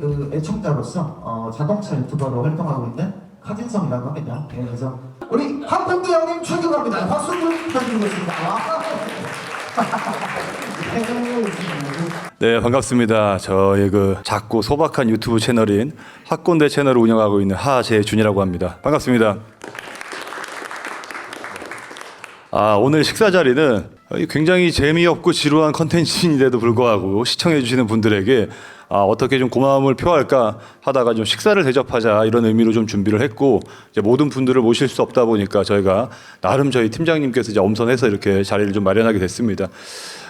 그 애청자로서 어, 자동차 유튜버로 활동하고 있는 카진성이라고 합니다. 예, 그래서 우리 학군주 형님 출격합니다. 박수 좀 부탁드리겠습니다. 네 반갑습니다. 저의 그 작고 소박한 유튜브 채널인 학곤대 채널을 운영하고 있는 하재준이라고 합니다. 반갑습니다. 아 오늘 식사 자리는 굉장히 재미없고 지루한 컨텐츠인데도 불구하고 시청해 주시는 분들에게 아, 어떻게 좀 고마움을 표할까 하다가 좀 식사를 대접하자 이런 의미로 좀 준비를 했고 이제 모든 분들을 모실 수 없다 보니까 저희가 나름 저희 팀장님께서 이제 엄선해서 이렇게 자리를 좀 마련하게 됐습니다.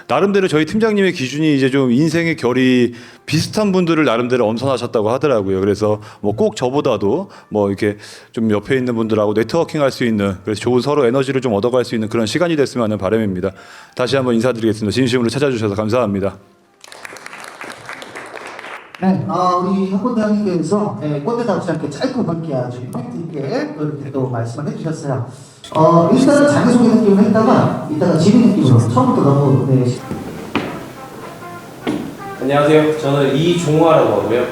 나름대로 저희 팀장님의 기준이 이제 좀 인생의 결이 비슷한 분들을 나름대로 엄선하셨다고 하더라고요. 그래서 뭐 꼭 저보다도 뭐 이렇게 좀 옆에 있는 분들하고 네트워킹 할 수 있는 그래서 좋은 서로 에너지를 좀 얻어갈 수 있는 그런 시간이 됐으면 하는 바람입니다. 다시 한번 인사드리겠습니다. 진심으로 찾아주셔서 감사합니다. 네, 아, 우리 학군주 형님께서 예, 꼰대답지 않게 짧고 굵게 아주 임팩트 있게 이렇게 또 말씀을 해주셨어요. 어, 일단은 자기소개 느낌을 했다가 이따가 지리 느낌으로 처음부터 너무 네, 안녕하세요. 저는 이종화라고 하고요.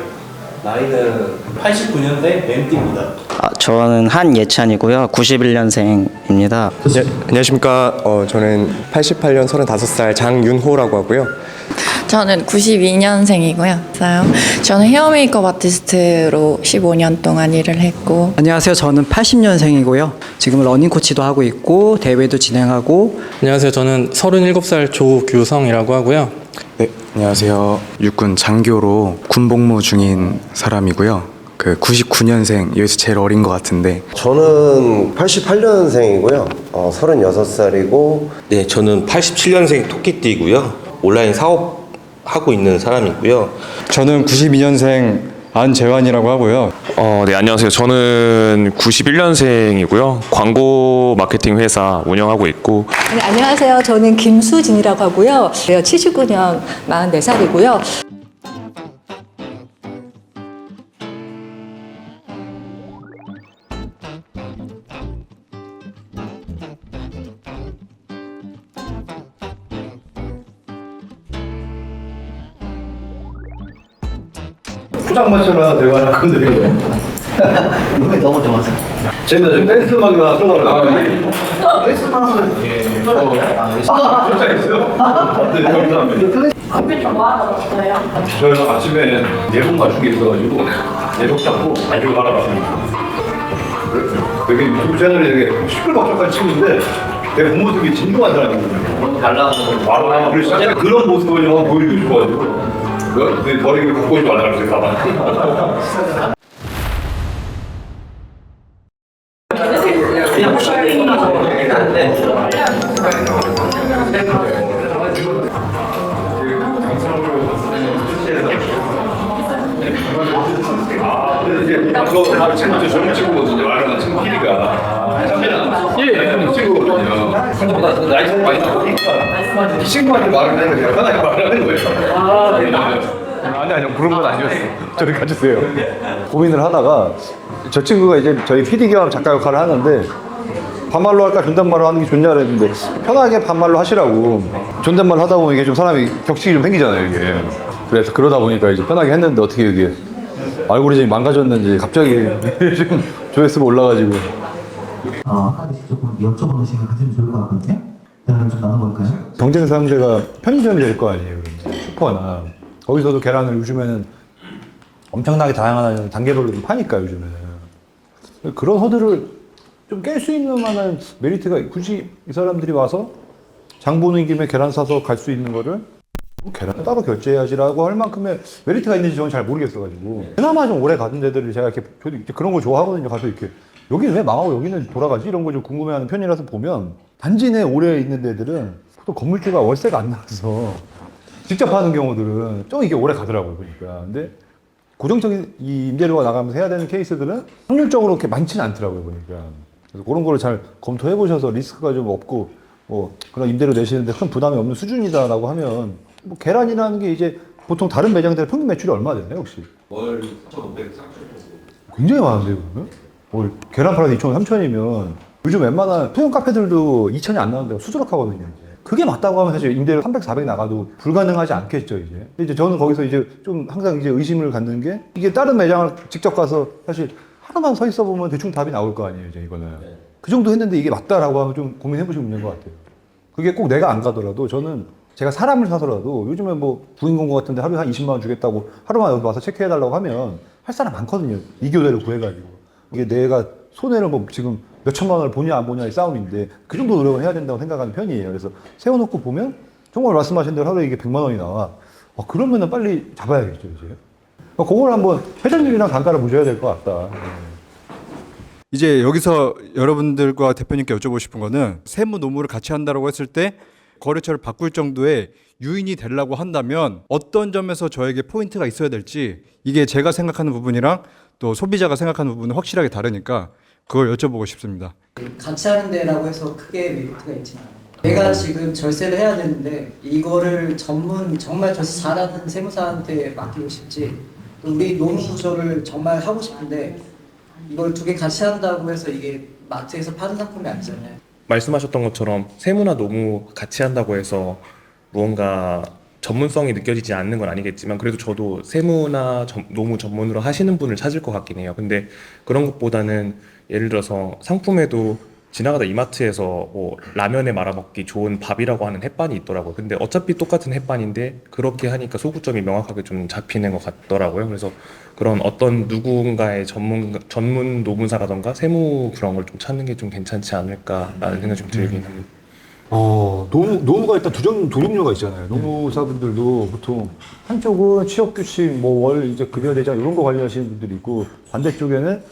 나이는 89년생 MT입니다. 아, 저는 한예찬이고요. 91년생입니다. 네, 안녕하십니까. 어, 저는 88년 35살 장윤호라고 하고요. 저는 92년생이고요. 저는 헤어 메이크업 아티스트로 15년 동안 일을 했고 안녕하세요. 저는 80년생이고요. 지금 러닝 코치도 하고 있고 대회도 진행하고 안녕하세요. 저는 37살 조규성이라고 하고요. 네, 안녕하세요. 육군 장교로 군복무 중인 사람이고요. 그 99년생 여기서 제일 어린 것 같은데 저는 88년생이고요. 어, 36살이고 네, 저는 87년생 토끼띠고요. 온라인 사업 하고 있는 사람이고요. 저는 92년생 안재환이라고 하고요. 어, 네, 안녕하세요. 저는 91년생이고요. 광고 마케팅 회사 운영하고 있고 네, 안녕하세요. 저는 김수진이라고 하고요. 79년 44살이고요. 포장마차나 대화를 건드리고 이번에 너무 좋아서 제가 지금 댄스 음악이나 틀어달라고 헬스만은 아, 진짜 있어요? 네, 감사합니다. 저희가 아침에 예복 맞춘 게 있어가지고 예복 잡고 아주 알아봤습니다. 되게 유튜브 채널이 되게 시끌벅적한 친구인데 되게 겉모습이 진중한 사람이거든요. 달라고 약간 그런 모습을 좀 한번 보이고 싶어가지고 그 버리고 갖고 오지 말라고 그랬어요, 가방. 아, 근데 이제 저 바로 친구 젊은 친구거든요. 말하는 친구 키리가. 예, 예, 친구거든요. 생각보다 나이 차이 많이 나 이 친구한테 말을 하는 거예요. 편하게 말하는 거예요. 아, 네. 아니 아니요 그런 건 아니었어. 저리 가주세요. 고민을 하다가 저 친구가 이제 저희 PD 겸 작가 역할을 하는데 반말로 할까 존댓말로 하는 게 좋냐 그랬는데 편하게 반말로 하시라고 존댓말 하다 보면 이게 좀 사람이 격식이 좀 생기잖아요 이게 그래서 그러다 보니까 이제 편하게 했는데 어떻게 이게 알고리즘이 망가졌는지 갑자기 좀 조회수가 올라가지고 어, 하나씩 조금 여쭤보는 시간 가지면 좋을 것 같거든요. 대화를 좀 나눠볼까요? 경쟁 상대가 편의점이 될 거 아니에요 슈퍼나. 거기서도 계란을 요즘에는 엄청나게 다양한 단계별로 좀 파니까 요즘에는. 그런 허들을 좀 깰 수 있는 만한 메리트가 굳이 이 사람들이 와서 장 보는 김에 계란 사서 갈 수 있는 거를 뭐 계란 따로 결제해야지라고 할 만큼의 메리트가 있는지 저는 잘 모르겠어가지고. 그나마 좀 오래 가던 데들을 제가 이렇게 저도 그런 거 좋아하거든요 가서 이렇게. 여기는 왜 망하고 여기는 돌아가지? 이런 거 좀 궁금해하는 편이라서 보면 단지 내 오래 있는 데들은 또 건물주가 월세가 안 나와서 직접 하는 경우들은 좀 이게 오래 가더라고요 보니까 근데 고정적인 이 임대료가 나가면서 해야 되는 케이스들은 확률적으로 그렇게 많지는 않더라고요 보니까 그래서 그런 거를 잘 검토해 보셔서 리스크가 좀 없고 뭐 그런 임대료 내시는데 큰 부담이 없는 수준이다라고 하면 뭐 계란이라는 게 이제 보통 다른 매장들의 평균 매출이 얼마 되나요 혹시? 월 4,500, 굉장히 많은데요 그러면? 뭐 계란 팔아도 2천 원, 3천이면 요즘 웬만한 소형 카페들도 2천이 안 나오는데 수두룩하거든요 그게 맞다고 하면 사실 임대료 300, 400 나가도 불가능하지 않겠죠, 이제. 근데 이제 저는 거기서 이제 좀 항상 이제 의심을 갖는 게 이게 다른 매장을 직접 가서 사실 하루만 서 있어 보면 대충 답이 나올 거 아니에요, 이제 이거는. 그 정도 했는데 이게 맞다라고 하면 좀 고민해 보시면 있는 것 같아요. 그게 꼭 내가 안 가더라도 저는 제가 사람을 사서라도 요즘에 뭐 부인 공고 같은데 하루에 한 20만 원 주겠다고 하루만 여기 와서 체크해 달라고 하면 할 사람 많거든요. 이교대를 구해가지고. 이게 내가 손해를 뭐 지금 몇 천만 원을 보냐 안 보냐의 싸움인데 그 정도 노력은 해야 된다고 생각하는 편이에요. 그래서 세워놓고 보면 정말 말씀하신 대로 하루에 이게 100만 원이 나와. 어, 그러면은 빨리 잡아야겠죠, 이제. 어, 그걸 한번 회전율이랑 단가를 보셔야 될 것 같다. 네. 이제 여기서 여러분들과 대표님께 여쭤보고 싶은 거는 세무 노무를 같이 한다고 했을 때 거래처를 바꿀 정도의 유인이 되려고 한다면 어떤 점에서 저에게 포인트가 있어야 될지 이게 제가 생각하는 부분이랑 또 소비자가 생각하는 부분은 확실하게 다르니까 그걸 여쭤보고 싶습니다. 같이 하는 데라고 해서 크게 메리트가 있지는 않아요. 내가 지금 절세를 해야 되는데 이거를 전문 정말 절세 잘하는 세무사한테 맡기고 싶지 또 우리 노무 구조를 정말 하고 싶은데 이걸 두 개 같이 한다고 해서 이게 마트에서 파는 상품이 아니잖아요. 말씀하셨던 것처럼 세무나 노무 같이 한다고 해서 무언가 전문성이 느껴지지 않는 건 아니겠지만 그래도 저도 세무나 전- 노무 전문으로 하시는 분을 찾을 것 같긴 해요. 근데 그런 것보다는 예를 들어서 상품에도 지나가다 이마트에서 뭐 라면에 말아 먹기 좋은 밥이라고 하는 햇반이 있더라고요. 근데 어차피 똑같은 햇반인데 그렇게 하니까 소구점이 명확하게 좀 잡히는 것 같더라고요. 그래서 그런 어떤 누군가의 전문 전문 노무사라던가 세무 그런 걸 좀 찾는 게 좀 괜찮지 않을까라는 생각이 좀 들긴 합니다. 어, 노무, 노무가 일단 두, 종, 두 종류가 있잖아요. 노무사분들도 보통 한쪽은 취업규칙, 뭐 월 이제 급여 대장 이런 거 관리하시는 분들이 있고 반대쪽에는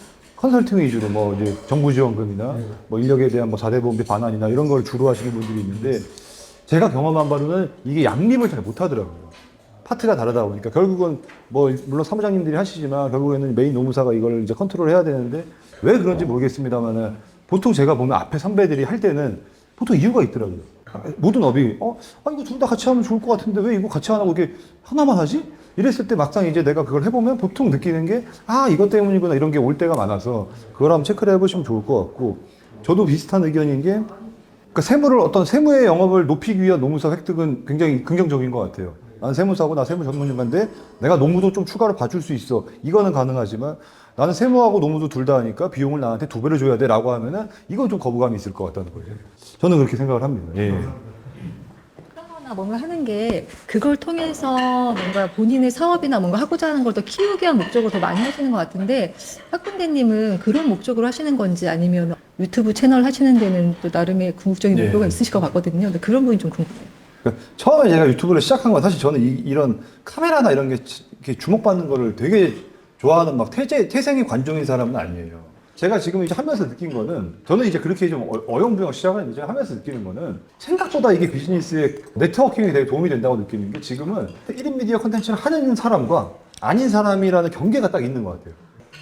컨설팅 위주로 뭐 이제 정부 지원금이나 뭐 인력에 대한 뭐 4대 보험비 반환이나 이런 걸 주로 하시는 분들이 있는데 제가 경험한 바로는 이게 양립을 잘 못하더라고요. 파트가 다르다 보니까 결국은 뭐 물론 사무장님들이 하시지만 결국에는 메인 노무사가 이걸 이제 컨트롤 해야 되는데 왜 그런지 모르겠습니다만은 보통 제가 보면 앞에 선배들이 할 때는 보통 이유가 있더라고요. 모든 업이 어, 아 이거 둘 다 같이 하면 좋을 것 같은데 왜 이거 같이 안 하고 이게 하나만 하지? 이랬을 때 막상 이제 내가 그걸 해보면 보통 느끼는 게 아 이것 때문이구나 이런 게 올 때가 많아서 그걸 한번 체크를 해보시면 좋을 것 같고 저도 비슷한 의견인 게 그러니까 세무를 어떤 세무의 영업을 높이기 위한 노무사 획득은 굉장히 긍정적인 것 같아요. 나는 세무사고 나 세무 전문가인데 내가 노무도 좀 추가로 봐줄 수 있어. 이거는 가능하지만 나는 세무하고 노무도 둘 다 하니까 비용을 나한테 두 배를 줘야 돼라고 하면은 이건 좀 거부감이 있을 것 같다는 거예요. 저는 그렇게 생각을 합니다. 예. 하거나 뭔가 하는 게 그걸 통해서 뭔가 본인의 사업이나 뭔가 하고자 하는 걸 더 키우기 위한 목적으로 더 많이 하시는 것 같은데 학군대님은 그런 목적으로 하시는 건지 아니면 유튜브 채널 하시는 데는 또 나름의 궁극적인 네. 목표가 있으실 것 같거든요. 근데 그런 부분이 좀 궁금해요. 그러니까 처음에 제가 유튜브를 시작한 건 사실 저는 이, 런 카메라나 이런 게 주목받는 거를 되게 좋아하는 막 태제, 태생의 관종인 사람은 아니에요. 제가 지금 이제 하면서 느낀 거는 저는 이제 그렇게 좀 어- 어영부영 시작을 이제 하면서 느끼는 거는 생각보다 이게 비즈니스에 네트워킹에 되게 도움이 된다고 느끼는 게 지금은 1인 미디어 콘텐츠를 하는 사람과 아닌 사람이라는 경계가 딱 있는 것 같아요.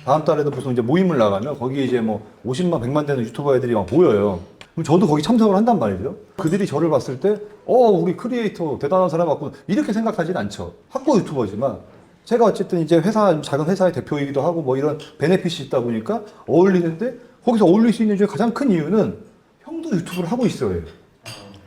다음 달에도 무슨 이제 모임을 나가면 거기 이제 뭐 50만, 100만 되는 유튜버 애들이 막 모여요. 그럼 저도 거기 참석을 한단 말이죠. 그들이 저를 봤을 때, 어, 우리 크리에이터 대단한 사람 같고, 이렇게 생각하진 않죠. 학고 유튜버지만, 제가 어쨌든 이제 회사, 작은 회사의 대표이기도 하고, 뭐 이런 베네핏이 있다 보니까 어울리는데, 거기서 어울릴 수 있는 중에 가장 큰 이유는 형도 유튜브를 하고 있어요.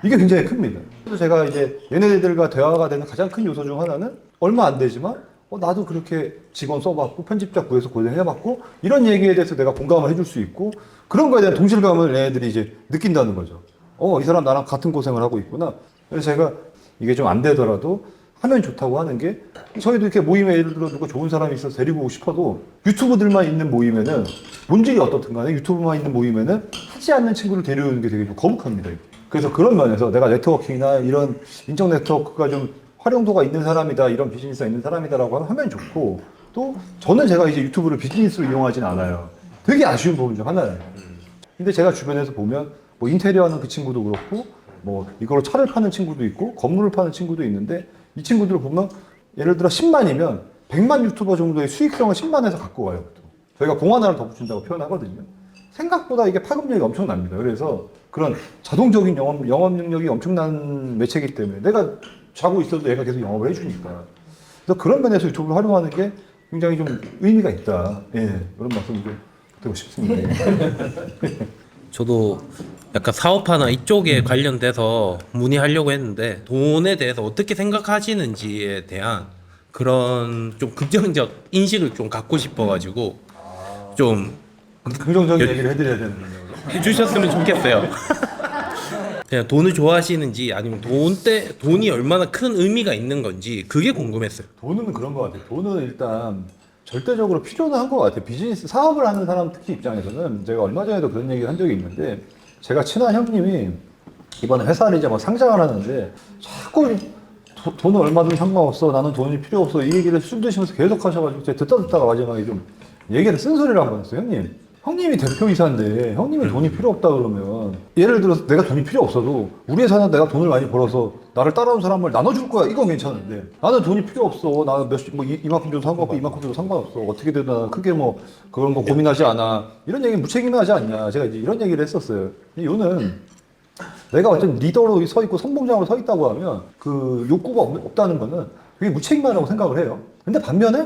이게 굉장히 큽니다. 그래서 제가 이제 얘네들과 대화가 되는 가장 큰 요소 중 하나는 얼마 안 되지만 어, 나도 그렇게 직원 써봤고 편집자 구해서 고생해봤고 이런 얘기에 대해서 내가 공감을 해줄 수 있고 그런 거에 대한 동질감을 얘네들이 이제 느낀다는 거죠. 어, 이 사람 나랑 같은 고생을 하고 있구나. 그래서 제가 이게 좀 안 되더라도 하면 좋다고 하는 게 저희도 이렇게 모임에 예를 들어 누가 좋은 사람이 있어서 데리고 오고 싶어도 유튜브들만 있는 모임에는 본질이 어떻든 간에 유튜브만 있는 모임에는 하지 않는 친구를 데려오는 게 되게 좀 거북합니다. 그래서 그런 면에서 내가 네트워킹이나 이런 인적 네트워크가 좀 활용도가 있는 사람이다, 이런 비즈니스가 있는 사람이다라고 하면 좋고, 또 저는 제가 이제 유튜브를 비즈니스로 이용하진 않아요. 되게 아쉬운 부분 중 하나예요. 근데 제가 주변에서 보면 뭐 인테리어 하는 그 친구도 그렇고, 뭐 이거로 차를 파는 친구도 있고, 건물을 파는 친구도 있는데, 이 친구들을 보면 예를 들어 10만이면 100만 유튜버 정도의 수익성을 10만에서 갖고 와요. 저희가 공 하나를 더 붙인다고 표현하거든요. 생각보다 이게 파급력이 엄청납니다. 그래서 그런 자동적인 영업, 영업 능력이 엄청난 매체이기 때문에 내가 자고 있어도 얘가 계속 영업을 해주니까. 그래서 그런 면에서 유튜브를 활용하는 게 굉장히 좀 의미가 있다. 예, 그런 말씀 좀 드리고 싶습니다. 저도 약간 사업하나 이쪽에 관련돼서 문의하려고 했는데 돈에 대해서 어떻게 생각하시는지에 대한 그런 좀 긍정적 인식을 좀 갖고 싶어가지고 좀 긍정적인 얘기를 해드려야 되는 거죠. 해주셨으면 좋겠어요. 그냥 돈을 좋아하시는지 아니면 돈 때 돈이 얼마나 큰 의미가 있는 건지 그게 궁금했어요. 돈은 그런 것 같아요. 돈은 일단 절대적으로 필요는 한 것 같아요. 비즈니스 사업을 하는 사람 특히 입장에서는 제가 얼마 전에도 그런 얘기를 한 적이 있는데 제가 친한 형님이 이번에 회사를 이제 뭐 상장을 하는데 자꾸 도- 돈은 얼마든 상관없어. 나는 돈이 필요 없어. 이 얘기를 술 드시면서 계속 하셔가지고 제가 듣다 듣다가 마지막에 좀 얘기를 쓴소리를 한 번 했어요. 형님. 형님이 대표이사인데 형님이 돈이 필요 없다 그러면 예를 들어서 내가 돈이 필요 없어도 우리 회사는 내가 돈을 많이 벌어서 나를 따라온 사람을 나눠줄 거야. 이건 괜찮은데. 나는 돈이 필요 없어. 나는 몇뭐 이만큼 줘도 상관없고 이만큼 줘도 상관없어. 어떻게 되든 나는 크게 뭐 그런 거 고민하지 않아. 이런 얘기 무책임하지 않냐. 제가 이제 이런 얘기를 했었어요. 요는 내가 어떤 리더로 서 있고 선봉장으로 서 있다고 하면 그 욕구가 없, 없다는 거는 그게 무책임하다고 생각을 해요. 근데 반면에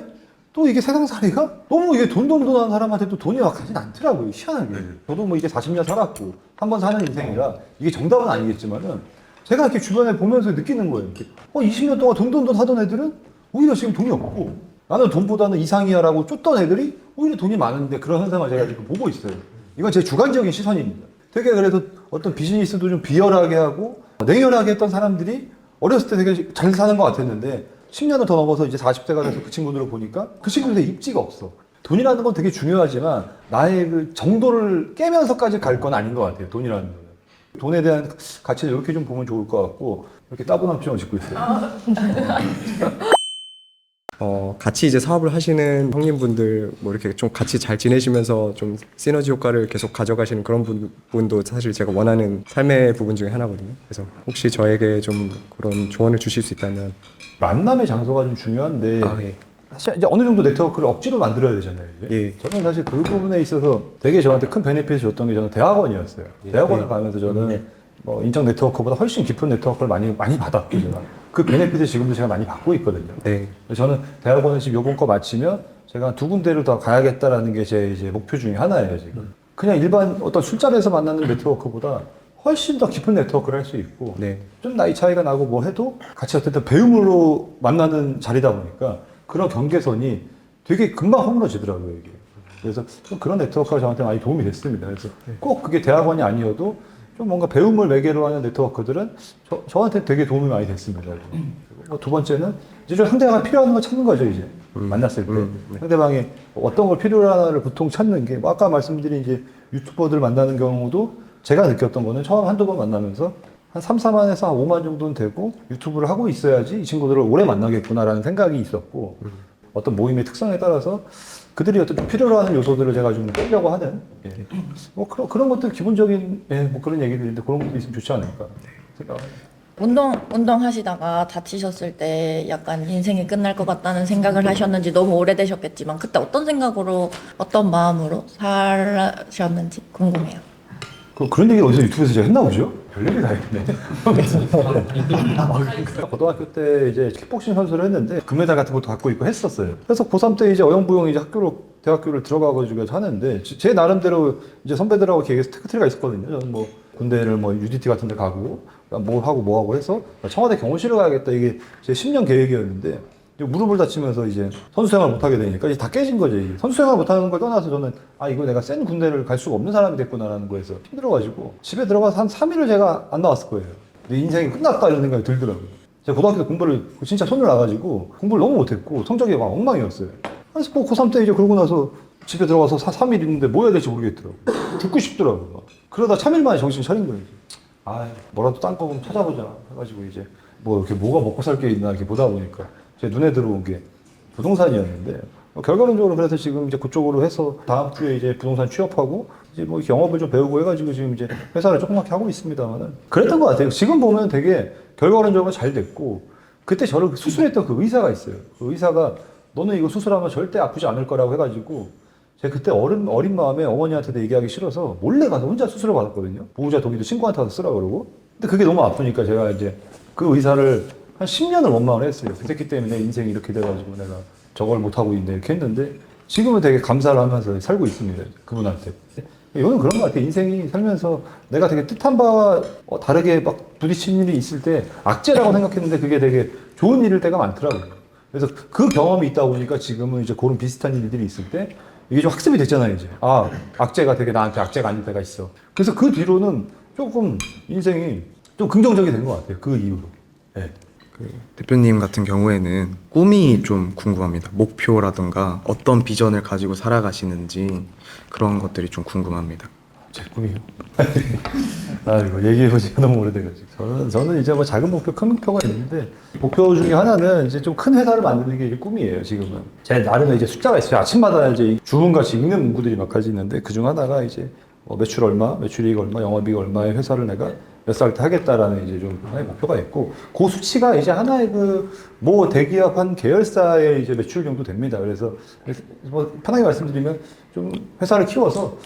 또 이게 세상살이가 너무 이게 돈돈돈한 사람한테 또 돈이 와가진 않더라고요. 희한하게. 저도 뭐 이게 40년 살았고 한 번 사는 인생이라 이게 정답은 아니겠지만은 제가 이렇게 주변에 보면서 느끼는 거예요. 이렇게 어, 20년 동안 돈돈돈 하던 애들은 오히려 지금 돈이 없고 나는 돈보다는 이상이야라고 쫓던 애들이 오히려 돈이 많은데 그런 현상을 제가 지금 보고 있어요. 이건 제 주관적인 시선입니다. 되게 그래도 어떤 비즈니스도 좀 비열하게 하고 냉혈하게 했던 사람들이 어렸을 때 되게 잘 사는 것 같았는데 10년을 더 넘어서 이제 40대가 돼서 그 친구들을 보니까 그 친구들의 입지가 없어. 돈이라는 건 되게 중요하지만 나의 그 정도를 깨면서까지 갈 건 아닌 것 같아요. 돈이라는 거는. 돈에 대한 가치를 이렇게 좀 보면 좋을 것 같고 이렇게 따분한 표정을 짓고 있어요. 어, 같이 이제 사업을 하시는 형님분들 뭐 이렇게 좀 같이 잘 지내시면서 좀 시너지 효과를 계속 가져가시는 그런 분, 분도 사실 제가 원하는 삶의 부분 중에 하나거든요. 그래서 혹시 저에게 좀 그런 조언을 주실 수 있다면 만남의 장소가 좀 중요한데 아, 예. 사실 이제 어느 정도 네트워크를 억지로 만들어야 되잖아요. 이게. 예. 저는 사실 그 부분에 있어서 되게 저한테 큰 베네핏을 줬던 게 저는 대학원이었어요. 대학원을 예. 가면서 저는 뭐 인적 네트워크보다 훨씬 깊은 네트워크를 많이 많이 받았고 제가 그 베네핏을 지금도 제가 많이 받고 있거든요. 네. 저는 대학원을 지금 요번 거 마치면 제가 두 군데를 더 가야겠다라는 게 제 이제 목표 중에 하나예요 지금. 그냥 일반 어떤 술자리에서 만나는 네트워크보다 훨씬 더 깊은 네트워크를 할 수 있고 네. 좀 나이 차이가 나고 뭐 해도 같이 어쨌든 배움으로 만나는 자리다 보니까 그런 경계선이 되게 금방 허물어지더라고요 이게. 그래서 좀 그런 네트워크가 저한테 많이 도움이 됐습니다. 그래서 꼭 그게 대학원이 아니어도 좀 뭔가 배움을 매개로 하는 네트워크들은 저, 저한테 되게 도움이 많이 됐습니다. 뭐두 번째는 이제 좀 상대방이 필요한 걸 찾는 거죠 이제 만났을 때 상대방이 어떤 걸 필요로 하나를 보통 찾는 게뭐 아까 말씀드린 이제 유튜버들 만나는 경우도 제가 느꼈던 거는 처음 한두 번 만나면서 한 3, 4만에서 한 5만 정도는 되고 유튜브를 하고 있어야지 이 친구들을 오래 만나겠구나라는 생각이 있었고 어떤 모임의 특성에 따라서 그들이 어떤 좀 필요로 하는 요소들을 제가 좀 빼려고 하는 예. 뭐 그런 그런 것들 기본적인 예, 뭐 그런 얘기들인데 그런 것도 있으면 좋지 않을까 생각합니다. 운동 운동하시다가 다치셨을 때 약간 인생이 끝날 것 같다는 생각을 하셨는지 너무 오래되셨겠지만 그때 어떤 생각으로 어떤 마음으로 살았셨는지 궁금해요. 그, 그런 얘기를 어디서 유튜브에서 제가 했나 보죠? 별일이 다 있네. 고등학교 때 이제 킥복싱 선수를 했는데 금메달 같은 것도 갖고 있고 했었어요. 그래서 고3 때 이제 어영부영 이제 학교로 대학교를 들어가가지고 하는데 제, 제 나름대로 이제 선배들하고 계획 테크트리가 있었거든요. 저는 뭐 군대를 뭐 UDT 같은 데 가고 뭐 하고 뭐 하고 해서 청와대 경호실을 가야겠다 이게 제 10년 계획이었는데 무릎을 다치면서 이제 선수 생활 못 하게 되니까 이제 다 깨진. 이게. 선수 생활 못 하는 걸 떠나서 저는 아 이거 내가 센 군대를 갈 수가 없는 사람이 됐구나라는 거에서 힘들어가지고 집에 들어가서 한 3일을 제가 안 나왔을 거예요. 내 인생이 끝났다 이런 생각이 들더라고요. 제가 고등학교 때 공부를 진짜 손을 놔가지고 공부를 너무 못했고 성적이 막 엉망이었어요. 그래서 뭐 고3 때 이제 그러고 나서 집에 들어가서 3일 있는데 뭐 해야 될지 모르겠더라고요. 죽고 싶더라고요. 막. 그러다 3일 만에 정신 차린 거예요. 아 뭐라도 딴 거 좀 찾아보자 해가지고 이제 뭐 이렇게 뭐가 먹고 살 게 있나 이렇게 보다 보니까 제 눈에 들어온 게 부동산이었는데 뭐 결과론적으로 그래서 지금 이제 그쪽으로 해서 다음 주에 이제 부동산 취업하고 이제 뭐 영업을 좀 배우고 해가지고 지금 이제 회사를 조그맣게 하고 있습니다만은 그랬던 것 같아요. 지금 보면 되게 결과론적으로 잘 됐고 그때 저를 수술했던 그 의사가 있어요. 그 의사가 너는 이거 수술하면 절대 아프지 않을 거라고 해가지고 제가 그때 어린, 어린 마음에 어머니한테도 얘기하기 싫어서 몰래 가서 혼자 수술을 받았거든요. 보호자 동의도 친구한테 가서 쓰라 그러고. 근데 그게 너무 아프니까 제가 이제 그 의사를 한 10년을 원망을 했어요. 그 새끼 때문에 내 인생이 이렇게 돼가지고 내가 저걸 못하고 있는데 이렇게 했는데 지금은 되게 감사를 하면서 살고 있습니다. 그분한테. 이거는 그런 것 같아요. 인생이 살면서 내가 되게 뜻한 바와 어, 다르게 막 부딪힌 일이 있을 때 악재라고 생각했는데 그게 되게 좋은 일일 때가 많더라고요. 그래서 그 경험이 있다 보니까 지금은 이제 그런 비슷한 일들이 있을 때 이게 좀 학습이 됐잖아요, 이제. 아, 악재가 되게 나한테 악재가 아닐 때가 있어. 그래서 그 뒤로는 조금 인생이 좀 긍정적이 된 것 같아요. 그 이후로. 예. 그 대표님 같은 경우에는 꿈이 좀 궁금합니다. 목표라든가 어떤 비전을 가지고 살아가시는지 그런 것들이 좀 궁금합니다. 제 꿈이요? 아, 이거 얘기해본 지가 너무 오래돼가지고. 저는, 저는 이제 뭐 작은 목표, 큰 목표가 있는데, 목표 중에 하나는 이제 좀 큰 회사를 만드는 게 이제 꿈이에요, 지금은. 제 나름의 이제 숫자가 있어요. 아침마다 이제 주문같이 읽는 문구들이 몇 가지 있는데, 그 중 하나가 이제 뭐 매출 얼마, 매출이익 얼마, 영업이익 얼마의 회사를 내가 몇 살 때 하겠다라는 이제 좀 하나의 목표가 있고, 그 수치가 이제 하나의 그, 뭐 대기업 한 계열사의 이제 매출 정도 됩니다. 그래서, 뭐 편하게 말씀드리면 좀 회사를 키워서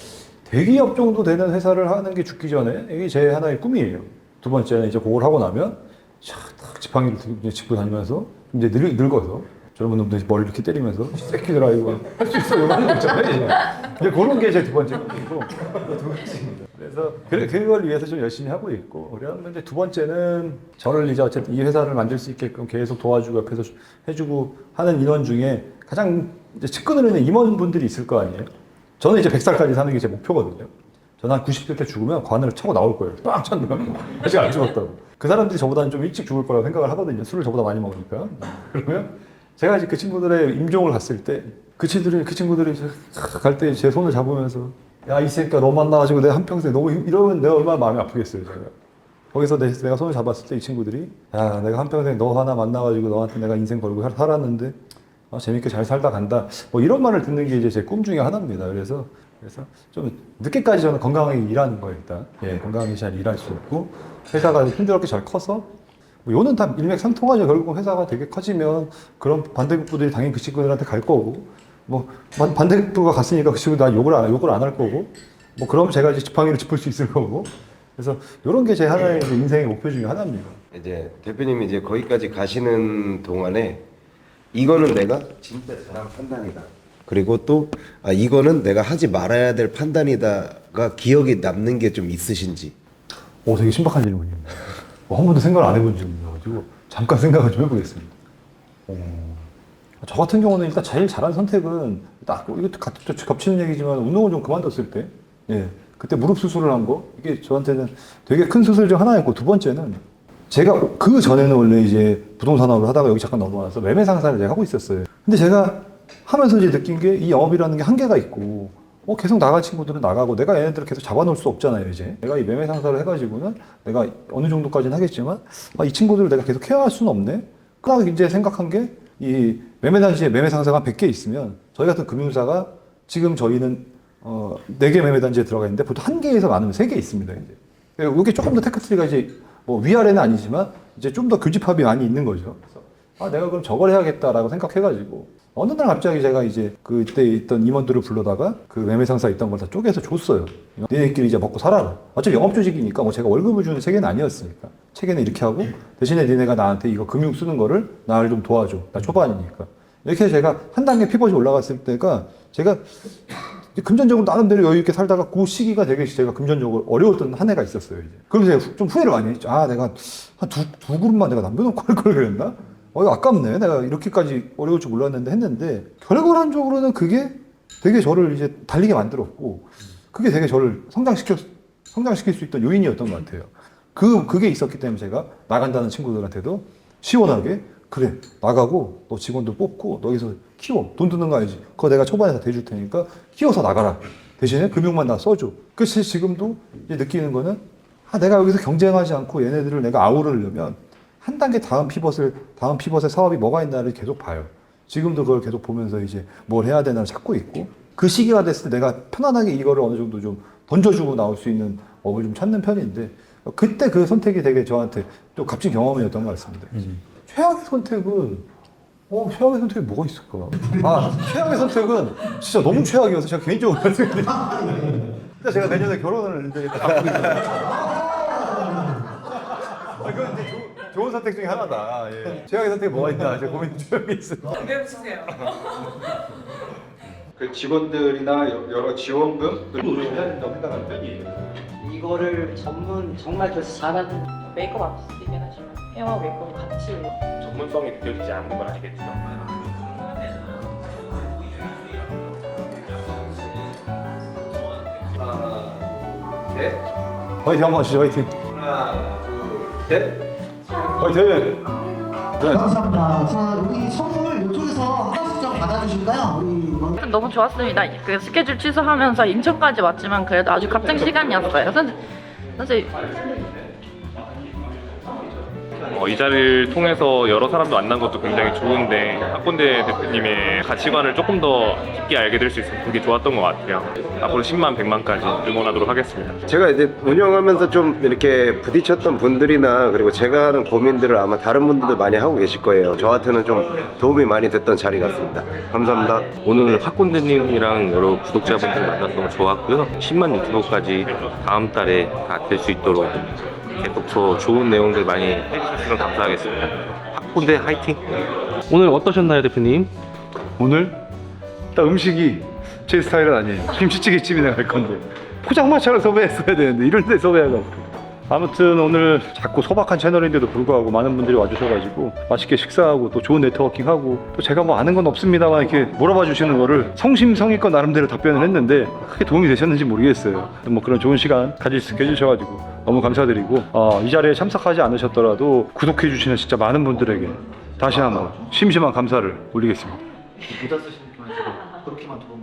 대기업 정도 되는 회사를 하는 게 죽기 전에 이게 제 하나의 꿈이에요. 두 번째는 이제 그걸 하고 나면 자, 딱 지팡이를 짚고 다니면서 이제 늙, 늙어서 젊은 놈들이 머리 이렇게 때리면서 새끼들아 이거 할 수 있어 이거 거 있잖아요. 이제. 그런 게 제 두 번째 꿈이고 두 번째입니다. 그래서 그- 그걸 위해서 좀 열심히 하고 있고 그러면 이제 두 번째는 저를 이제 어쨌든 이 회사를 만들 수 있게끔 계속 도와주고 옆에서 해주고 하는 인원 중에 가장 이제 측근으로 있는 임원분들이 있을 거 아니에요. 저는 이제 100살까지 사는 게 제 목표거든요. 저는 한 90대 때 죽으면 관을 차고 나올 거예요. 빵 쳤는데 아직 안 죽었다고. 그 사람들이 저보다는 좀 일찍 죽을 거라고 생각을 하거든요. 술을 저보다 많이 먹으니까. 그러면 제가 이제 그 친구들의 임종을 갔을 때 그 친구들이 그 친구들이 갈 때 제 손을 잡으면서 야 이 새끼야 너 만나가지고 내가 한 평생 너무 힘- 이러면 내가 얼마나 마음이 아프겠어요 제가. 거기서 내, 내가 손을 잡았을 때 이 친구들이 야 내가 한 평생 너 하나 만나가지고 너한테 내가 인생 걸고 살- 살았는데 아, 재밌게 잘 살다 간다. 뭐 이런 말을 듣는 게 이제 제 꿈 중에 하나입니다. 그래서 그래서 좀 늦게까지 저는 건강하게 일하는 거예요 일단. 예, 건강하게 잘 일할 수 있고 회사가 힘들게 잘 커서 뭐 요는 다 일맥상통하죠. 결국 회사가 되게 커지면 그런 반대급부들이 당연히 그 친구들한테 갈 거고 뭐 반- 반대급부가 갔으니까 그 친구 나 욕을 안, 욕을 안 할 거고 뭐 그럼 제가 이제 지팡이를 짚을 수 있을 거고 그래서 이런 게 제 하나의 이제 인생의 목표 중에 하나입니다. 이제 대표님이 이제 거기까지 가시는 동안에 이거는 내가 진짜 잘한 판단이다. 그리고 또 아, 이거는 내가 하지 말아야 될 판단이다가 기억에 남는 게 좀 있으신지. 오, 되게 신박한 질문입니다. 뭐한 번도 생각을 안 해본 질문이어가지고 잠깐 생각을 좀 해보겠습니다. 어, 저 같은 경우는 일단 제일 잘한 선택은 딱 이것도 겹치는 얘기지만 운동을 좀 그만뒀을 때, 예, 그때 무릎 수술을 한 거 이게 저한테는 되게 큰 수술 중 하나였고 두 번째는 제가 그 전에는 원래 이제 부동산업을 하다가 여기 잠깐 넘어와서 매매 상사를 제가 하고 있었어요. 근데 제가 하면서 이제 느낀 게 이 영업이라는 게 한계가 있고 어, 계속 나갈 친구들은 나가고 내가 얘네들을 계속 잡아놓을 수 없잖아요, 이제. 내가 이 매매 상사를 해가지고는 내가 어느 정도까지는 하겠지만 아, 이 친구들을 내가 계속 케어할 수는 없네? 그다음에 이제 생각한 게 이 매매 단지에 매매 상사가 100개 있으면 저희 같은 금융사가 지금 저희는 어, 4개 매매 단지에 들어가 있는데 보통 한 개에서 많으면 3개 있습니다, 이제. 이게 조금 더 테크트리가 이제 뭐 위아래는 아니지만 이제 좀 더 교집합이 많이 있는 거죠. 아, 내가 그럼 저걸 해야겠다라고 생각해가지고 어느 날 갑자기 제가 이제 그때 있던 임원들을 불러다가 그 매매 상사 있던 걸 다 쪼개서 줬어요. 니네끼리 이제 먹고 살아라. 어차피 영업 조직이니까 뭐 제가 월급을 주는 체계는 아니었으니까. 체계는 이렇게 하고 대신에 니네가 나한테 이거 금융 쓰는 거를 나를 좀 도와줘. 나 초반이니까. 이렇게 제가 한 단계 피벗이 올라갔을 때가 제가 금전적으로 나름대로 여유 있게 살다가 그 시기가 되게 제가 금전적으로 어려웠던 한 해가 있었어요. 이제. 그래서 제가 좀 후회를 많이 했죠. 아, 내가 한 두, 두 그룹만 내가 남겨놓고 할 걸 그랬나? 어, 이거 아깝네. 내가 이렇게까지 어려울 줄 몰랐는데 했는데 결과론적으로는 그게 되게 저를 이제 달리게 만들었고 그게 되게 저를 성장시켜, 성장시킬 수 있던 요인이었던 것 같아요. 그, 그게 있었기 때문에 제가 나간다는 친구들한테도 시원하게 그래 나가고 너 직원들 뽑고 너기서 키워 돈 드는 거 알지 그거 내가 초반에 다 대줄 테니까 키워서 나가라 대신에 금융만 다 써줘 그래서 지금도 이제 느끼는 거는 아 내가 여기서 경쟁하지 않고 얘네들을 내가 아우르려면 한 단계 다음 피벗을 다음 피벗의 사업이 뭐가 있나를 계속 봐요 지금도 그걸 계속 보면서 이제 뭘 해야 되나를 찾고 있고 그 시기가 됐을 때 내가 편안하게 이거를 어느 정도 좀 던져주고 나올 수 있는 업을 좀 찾는 편인데 그때 그 선택이 되게 저한테 또 값진 경험이었던 것 같습니다. 최악의 선택은 어 최악의 선택이 뭐가 있을까? 아 최악의 선택은 진짜 너무 최악이어서 제가 개인적으로 근데 제가 내년에 결혼을 이제 딱 앞두고 있어요. 아, 그건 이제 조, 좋은 선택 중에 하나다. 예. 최악의 선택이 뭐가 있나 제가 고민 좀 있어요. 그 직원들이나 여- 여러 지원금을 해야 된다고 편이에요. 이거를 전문 정말 저서 잘하는 메이크업 아티스트이긴 하지만 헤어 메이크업 같이 전문성이 느껴지지 않는 건 아니겠죠. 네. 화이팅 한번 하시죠 화이팅 하나, 둘, 셋. 화이팅 감사합니다. 자, 여기 선물 이쪽에서 하나씩 좀 받아주실까요? 우리 뭐 너무 좋았습니다. 그 스케줄 취소하면서 인천까지 왔지만 그래도 아주 값진 시간이었어요. 선생, 선생님 어, 이 자리를 통해서 여러 사람도 만난 것도 굉장히 좋은데 학군대 대표님의 가치관을 조금 더 깊게 알게 될 수 있어서 되게 좋았던 것 같아요. 앞으로 10만, 100만까지 응원하도록 하겠습니다. 제가 이제 운영하면서 좀 이렇게 부딪혔던 분들이나 그리고 제가 하는 고민들을 아마 다른 분들도 많이 하고 계실 거예요. 저한테는 좀 도움이 많이 됐던 자리 같습니다. 감사합니다. 오늘 학군대님이랑 여러 구독자분들 만나서 너무 좋았고요. 10만 유튜버까지 다음 달에 다 될 수 있도록 계속 더 좋은 내용들 많이 해주시면 감사하겠습니다. 학군대 화이팅! 오늘 어떠셨나요, 대표님? 오늘 딱 음식이 제 스타일은 아니에요. 김치찌개 집이나 갈 건데 포장마차를 섭외했어야 되는데 이런 데 섭외해가지고 아무튼 오늘 자꾸 소박한 채널인데도 불구하고 많은 분들이 와주셔가지고 맛있게 식사하고 또 좋은 네트워킹하고 또 제가 뭐 아는 건 없습니다만 이렇게 물어봐 주시는 거를 성심성의껏 나름대로 답변을 했는데 크게 도움이 되셨는지 모르겠어요. 뭐 그런 좋은 시간 가질 수 있게 해주셔가지고 너무 감사드리고 어, 이 자리에 참석하지 않으셨더라도 구독해 주시는 진짜 많은 분들에게 다시 한번 심심한 감사를 올리겠습니다. 모자 쓰시는 분한테 그렇게만 도움